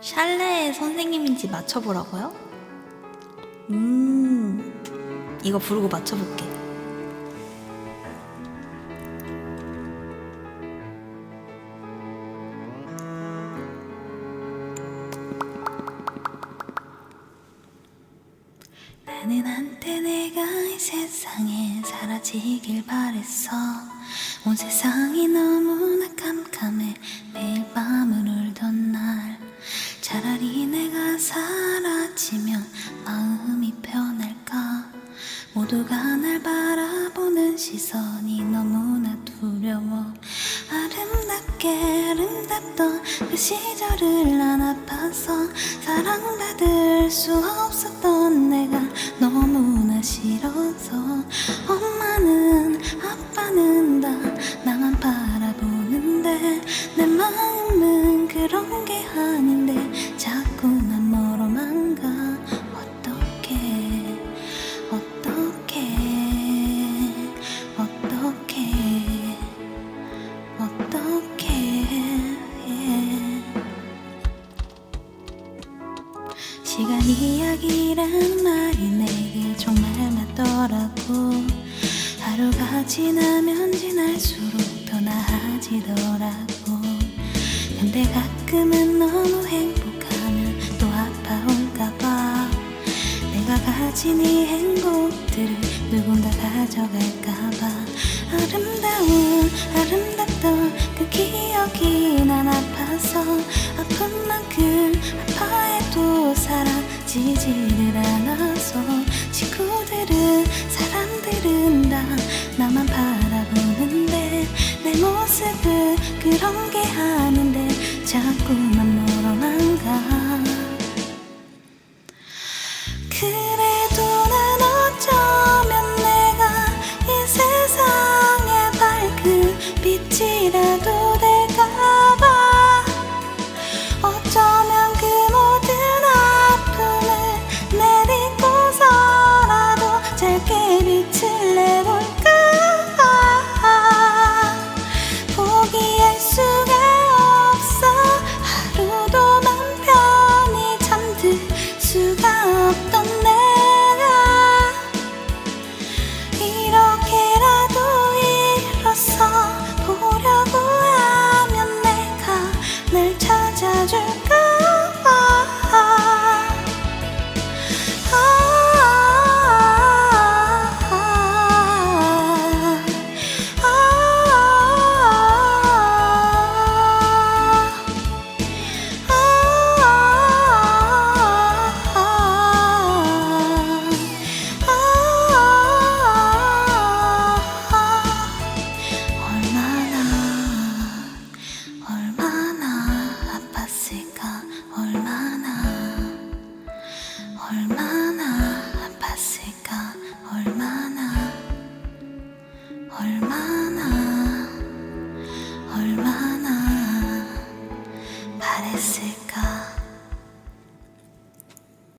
샬레의 선생님인지 맞춰보라고요? 음, 이거 부르고 맞춰볼게. 나는 한때 내가 이 세상에 사라지길 바랬어 온 세상이 너무나 깜깜해 매일 모두가 날 바라보는 시선이 너무나 두려워. 아름답게 아름답던 그 시절을 안 아파서 사랑받을 수 없었던 내가 너무나 싫어서. 엄마는 아빠는 다 나만 바라보는데 내 마음은 그런 게 아닌 시간 이야기란 말이 내게 정말 맞더라고. 하루가 지나면 지날수록 더 나아지더라고. 근데 가끔은 너무 행복하면 또 아파올까봐. 내가 가진 이 행복들을 누군가 가져갈까봐. 아름다운 아름답던 그 기억이 난 아파 지지는 않아서 친구들은 사람들은 다 나만 바라보는데 내 모습을 그런 게 하는데 자꾸만 멀어만 가 그 sé.